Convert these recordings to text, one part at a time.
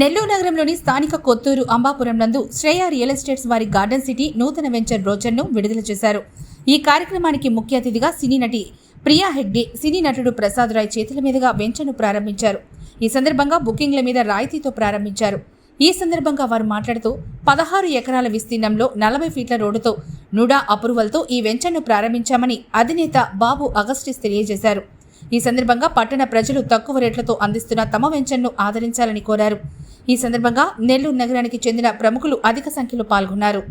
నెల్లూరు నగరంలోని స్థానిక కొత్తూరు అంబాపురం నందు శ్రేయ రియల్ ఎస్టేట్స్ వారి గార్డెన్ సిటీ నూతన వెంచర్ బ్రోచర్ను విడుదల చేశారు. ఈ కార్యక్రమానికి ముఖ్య అతిథిగా సినీ నటి ప్రియా హెగ్డే సినీ నటుడు ప్రసాద్ రాయ్ చేతుల మీదుగా వెంచర్ను ప్రారంభించారు. ఈ సందర్భంగా బుకింగ్ల మీద రాయితీతో ప్రారంభించారు. ఈ సందర్భంగా వారు మాట్లాడుతూ పదహారు ఎకరాల విస్తీర్ణంలో నలభై ఫీట్ల రోడ్డుతో నుడా అప్రూవల్తో ఈ వెంచర్ను ప్రారంభించామని అధినేత బాబు అగస్టిస్ తెలియజేశారు. ఈ సందర్భంగా పట్టణ ప్రజలు తక్కువ రేట్లతో అందిస్తున్న తమ వెంచర్ను ఆదరించాలని కోరారు. ఈ సందర్భంగా నెల్లూరు నగరానికి చెందిన ప్రముఖులు అధిక సంఖ్యలో పాల్గొన్నారు.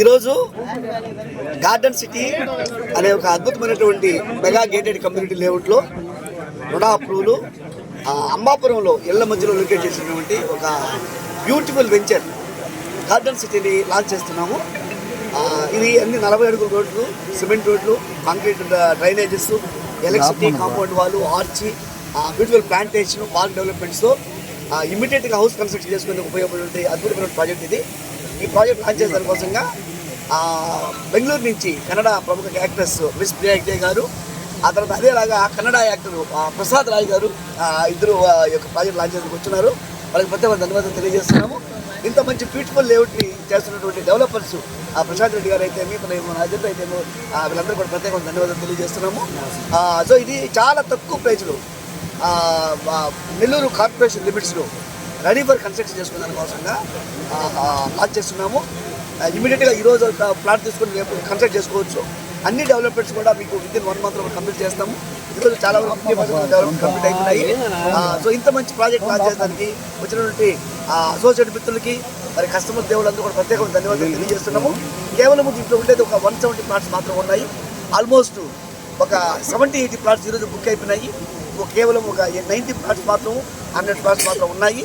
ఈరోజు గార్డెన్ సిటీ అనే ఒక అద్భుతమైనటువంటి మెగా గేటెడ్ కమ్యూనిటీ లేఅవుట్లో రుణా అప్రూవల్ అంబాపురంలో ఇళ్ళ మధ్యలో లొకేట్ చేసినటువంటి ఒక బ్యూటిఫుల్ వెంచర్ గార్డెన్ సిటీని లాంచ్ చేస్తున్నాము. ఇది అన్ని నలభై అడుగుల రోడ్లు సిమెంట్ రోడ్లు కాంక్రీట్ డ్రైనేజెస్ ఎలక్ట్రిసిటీ కాంపౌండ్ వాళ్ళు arch beautiful plantation park developments ఇమీడియట్గా హౌస్ కన్స్ట్రక్షన్ చేసుకునేందుకు ఉపయోగపడే అద్భుతమైన ప్రాజెక్ట్ ఇది. ఈ ప్రాజెక్ట్ లాంచ్ చేసిన కోసంగా బెంగళూరు నుంచి కన్నడ ప్రముఖ యాక్ట్రెస్ మిస్ ప్రియా హెగ్డే గారు ఆ తర్వాత అదేలాగా కన్నడ యాక్టర్ ప్రసాద్ రాయ్ గారు ఇద్దరు ఆ, యొక్క ప్రాజెక్ట్ లాంచ్ చేసేందుకు వచ్చినారు వాళ్ళకి ప్రత్యేక ధన్యవాదాలు తెలియజేస్తున్నాము. ఇంత మంచి బ్యూటిఫుల్ లేఅవుట్ని చేస్తున్నటువంటి డెవలపర్స్ ఆ ప్రశాంత్ రెడ్డి గారు అయితే మీ మన అజంత అయితే వీళ్ళందరూ కూడా ప్రత్యేక ధన్యవాదాలు తెలియజేస్తున్నాము. సో ఇది చాలా తక్కువ ప్రైజ్లో. నెల్లూరు కార్పొరేషన్ లిమిట్స్లో రెడీ ఫర్ కన్స్ట్రక్షన్ చేసుకునే దానికోసంగా లాంచ్ చేస్తున్నాము. ఇమీడియట్గా ఈరోజు ప్లాట్ తీసుకొని రేపు కన్స్ట్రక్ట్ చేసుకోవచ్చు. అన్ని డెవలప్మెంట్స్ కూడా మీకు విత్ ఇన్ వన్ మంత్లో కంప్లీట్ చేస్తాము. ఈరోజు చాలా వరకు ఫిఫ్టీ పర్సెంట్ డెవలప్మెంట్ కంప్లీట్ అయిపోయినాయి. సో ఇంత మంచి ప్రాజెక్ట్ లాంచ్ చేయడానికి వచ్చినటువంటి అసోసియేట్ మిత్రులకి మరి కస్టమర్ దేవుళ్ళందరూ కూడా ప్రత్యేకంగా ధన్యవాదాలు తెలియజేస్తున్నాము. కేవలం దీంట్లో ఉండేది ఒక వన్ సెవెంటీ ప్లాట్స్ మాత్రం ఉన్నాయి. ఆల్మోస్ట్ ఒక సెవెంటీ ఎయిటీ ప్లాట్స్ ఈరోజు బుక్ అయిపోయినాయి. కేవలం ఒక నైంటీ ప్లాట్స్ మాత్రం హండ్రెడ్ ప్లాట్స్ మాత్రం ఉన్నాయి.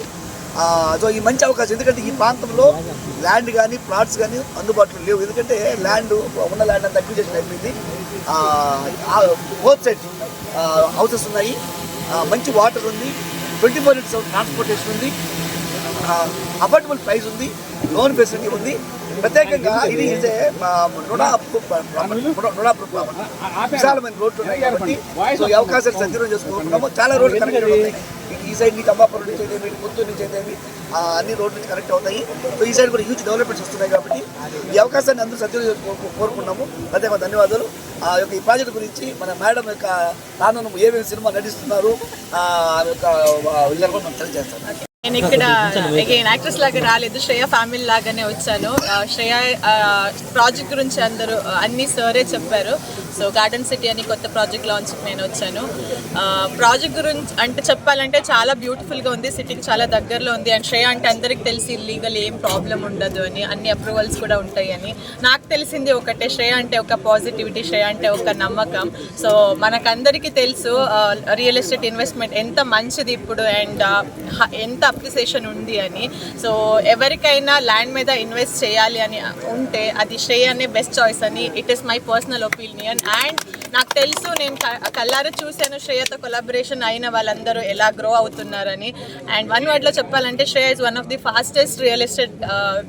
సో ఈ మంచి అవకాశం ఎందుకంటే ఈ ప్రాంతంలో ల్యాండ్ కానీ ప్లాట్స్ కానీ అందుబాటులో లేవు. ఎందుకంటే ల్యాండ్ ఉన్న ల్యాండ్ అంతా అక్విజేషన్ అయిపోయింది. బోత్ సైడ్ హౌసెస్ ఉన్నాయి. మంచి వాటర్ ఉంది. ట్వంటీ ఫోర్ ఇంట్స్ ట్రాన్స్పోర్టేషన్ ఉంది అఫోర్డబుల్ ప్రైస్ ఉంది. లోన్ ఫెసిలిటీ ఉంది. ప్రత్యేకంగా ఇది ఇదే రుణ రుణ విశాలమైన రోడ్లు ఉన్నాయి కాబట్టి సో ఈ అవకాశాలు సద్వినియోగం చేసుకుంటున్నాము. చాలా రోడ్లు కనెక్ట్ అవుతాయి ఈ సైడ్ నుంచి అంబాపురం నుంచి అయితే పుత్తూరు నుంచి అయితే అన్ని రోడ్లు నుంచి కనెక్ట్ అవుతాయి సో ఈ సైడ్ కూడా హ్యూజ్ డెవలప్మెంట్స్ వస్తున్నాయి కాబట్టి ఈ అవకాశాన్ని అందరూ సద్వినియోగం కోరుకున్నాము. ప్రత్యేక ధన్యవాదాలు. ఆ యొక్క ఈ ప్రాజెక్ట్ గురించి మన మేడం యొక్క నాన్నను ఏమేమి సినిమా నటిస్తున్నారు ఆ యొక్క విధానం కూడా మనం తెలియజేస్తాను నేను ఇక్కడ అగైన్ యాక్ట్రెస్ లాగా రాలేదు. శ్రేయ ఫ్యామిలీ లాగానే వచ్చాను. ఆ, శ్రేయ ప్రాజెక్ట్ గురించి అందరూ అన్ని సరే చెప్పారు. సో గార్డెన్ సిటీ అని కొత్త ప్రాజెక్ట్ లాంచ్కి నేను వచ్చాను. ప్రాజెక్ట్ గురించి అంటే చెప్పాలంటే చాలా బ్యూటిఫుల్గా ఉంది సిటీకి చాలా దగ్గరలో ఉంది అండ్ శ్రేయ అంటే అందరికి తెలిసి లీగల్ ఏం ప్రాబ్లం ఉండదు అని అన్ని అప్రూవల్స్ కూడా ఉంటాయి అని నాకు తెలిసింది ఒకటే శ్రేయ అంటే ఒక పాజిటివిటీ శ్రేయ అంటే ఒక నమ్మకం. సో మనకందరికీ తెలుసు రియల్ ఎస్టేట్ ఇన్వెస్ట్మెంట్ ఎంత మంచిది ఇప్పుడు అండ్ ఎంత అప్రిసియేషన్ ఉంది అని. సో ఎవరికైనా ల్యాండ్ మీద ఇన్వెస్ట్ చేయాలి అని ఉంటే అది శ్రేయ అనే బెస్ట్ చాయిస్ అని it is my personal opinion and నాకు తెలుసు నేను క- కళ్ళారా చూశాను శ్రేయతో కొలాబరేషన్ అయిన వాళ్ళందరూ ఎలా గ్రో అవుతున్నారని. అండ్ వన్ వర్డ్లో చెప్పాలంటే Shreya is one of the fastest real estate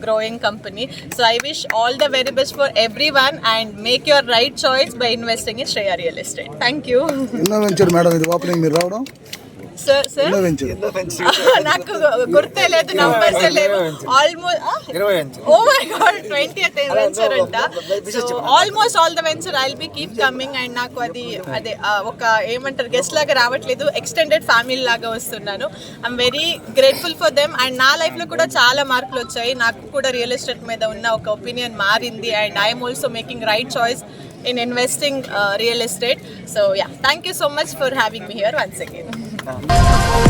growing company so I wish all the very best for everyone and make your right choice by investing in Shreya real estate thank you madam ఇది opening మీరు రావడం? Sir sir నాకు గుర్తే లేదు numbers లేవు. Almost oh my god twenty venture అంట. So almost all the venture I'll be keep coming and నాకు అది అదే ఒక ఏమంటారు గెస్ట్ లాగా రావట్లేదు. ఎక్స్టెండెడ్ ఫ్యామిలీ లాగా వస్తున్నాను. I'm very grateful for them and నా లైఫ్లో కూడా చాలా మార్కులు వచ్చాయి. నాకు కూడా రియల్ ఎస్టేట్ మీద ఉన్న ఒక ఒపీనియన్ మారింది. And I'm also making right choice in investing uh, real estate. So yeah thank you so much for having me here once again.